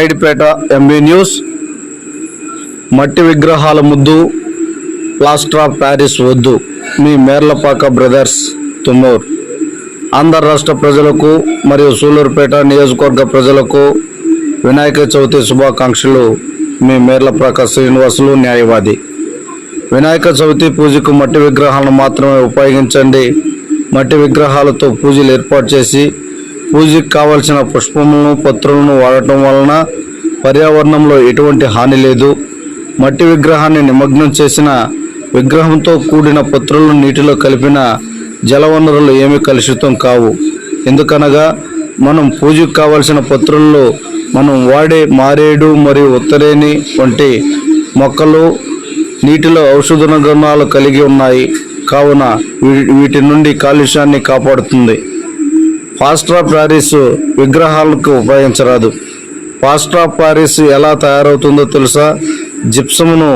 ఐడిపేట MB news. మట్టి విగ్రహాల ముద్దు ప్లాస్టర్ ఆఫ్ ప్యారిస్ వద్దు. మీ మేర్లపాక బ్రదర్స్ తుమ్మూర్. ఆంధ్ర రాష్ట్ర ప్రజలకు మరియు సూలూరుపేట నియోజకవర్గ ప్రజలకు వినాయక చవితి శుభాకాంక్షలు. మీ మేర్లపాక శ్రీనివాసులు న్యాయవాది. వినాయక చవితి పూజకు మట్టి విగ్రహాలను మాత్రమే ఉపయోగించండి. మట్టి విగ్రహాలతో పూజలు ఏర్పాటు చేసి పూజకు కావలసిన పుష్పములను పత్రులను వాడటం వలన పర్యావరణంలో ఎటువంటి హాని లేదు. మట్టి విగ్రహాన్ని నిమగ్నం చేసిన విగ్రహంతో కూడిన పత్రులను నీటిలో కలిపిన జలవనరులు ఏమీ కలుషితం కావు. ఎందుకనగా మనం పూజకు కావలసిన పత్రుల్లో మనం వాడే మారేడు మరియు ఉత్తరేణి వంటి మొక్కలు నీటిలో ఔషధ గుణాలు కలిగి ఉన్నాయి. కావున వీ- వీటి నుండి కాలుష్యాన్ని కాపాడుతుంది. పాస్ట్రా ప్యారిస్ విగ్రహాలకు ఉపయోగించరాదు. పాస్ట్రా ప్యారిస్ ఎలా తయారవుతుందో తెలుసా? జిప్సమును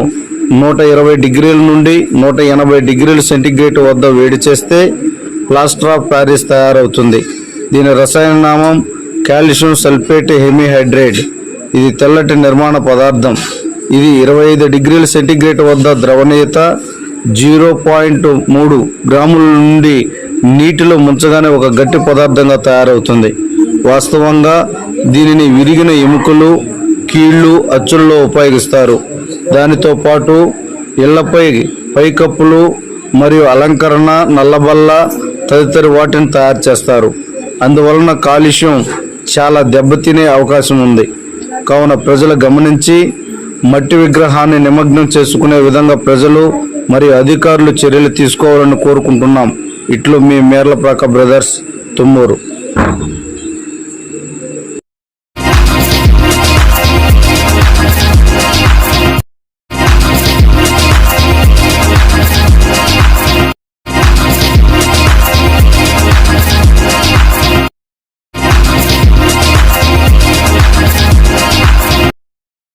నూట ఇరవై డిగ్రీల నుండి నూట ఎనభై డిగ్రీల సెంటిగ్రేడ్ వద్ద వేడి చేస్తే ప్లాస్టర్ ఆఫ్ ప్యారిస్ తయారవుతుంది. దీని రసాయన నామం కాల్షియం సల్ఫేట్ హెమిహైడ్రేట్. ఇది తెల్లటి నిర్మాణ పదార్థం. ఇది ఇరవై ఐదు డిగ్రీల సెంటిగ్రేడ్ వద్ద ద్రవణీయత జీరో పాయింట్ మూడు గ్రాముల నుండి నీటిలో ముంచగానే ఒక గట్టి పదార్థంగా తయారవుతుంది. వాస్తవంగా దీనిని విరిగిన ఎముకలు కీళ్ళు అచ్చుల్లో ఉపయోగిస్తారు. దానితో పాటు ఇళ్ళపై పైకప్పులు మరియు అలంకరణ నల్లబల్ల తదితర వాటిని తయారు చేస్తారు. అందువలన కాలుష్యం చాలా దెబ్బతినే అవకాశం ఉంది. కావున ప్రజలు గమనించి మట్టి విగ్రహాన్ని నిమగ్నం చేసుకునే విధంగా ప్రజలు మరియు అధికారులు చర్యలు తీసుకోవాలని కోరుకుంటున్నాం. ఇట్లు మీ మేర్లప్రాక బ్రదర్స్ తుమ్మూరు.